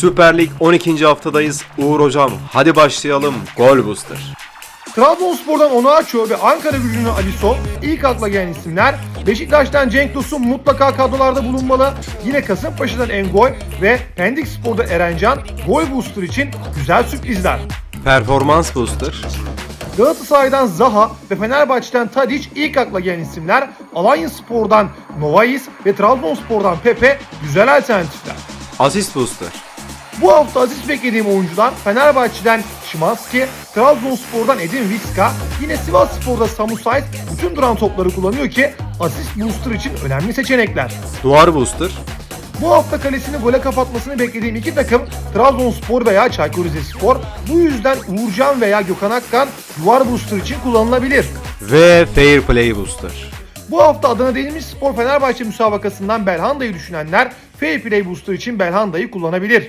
Süper Lig 12. haftadayız. Uğur hocam hadi başlayalım. Gol Booster. Trabzonspor'dan Onuachu ve Ankara gücünün Alisson ilk akla gelen isimler. Beşiktaş'tan Cenk Tosun mutlaka kadrolarda bulunmalı. Yine Kasımpaşa'dan Engoy ve Pendik Spor'da Erencan gol booster için güzel sürprizler. Performans Booster. Galatasaray'dan Zaha ve Fenerbahçe'den Tadic ilk akla gelen isimler. Alanya Spor'dan Novais ve Trabzonspor'dan Pepe güzel alternatifler. Asist Booster. Bu hafta asist beklediğim oyuncular Fenerbahçe'den Şimanski, Trabzonspor'dan Edin Viska, yine Sivas Spor'da Samu Sait bütün duran topları kullanıyor ki asist booster için önemli seçenekler. Duvar Booster. Bu hafta kalesini gole kapatmasını beklediğim iki takım Trabzonspor veya Çaykur Rizespor. Bu yüzden Uğurcan veya Gökhan Akkan duvar booster için kullanılabilir. Ve Fair Play Booster. Bu hafta Adana Demirspor Fenerbahçe müsabakasından Belhanda'yı düşünenler Fair Play Booster için Belhanda'yı kullanabilir.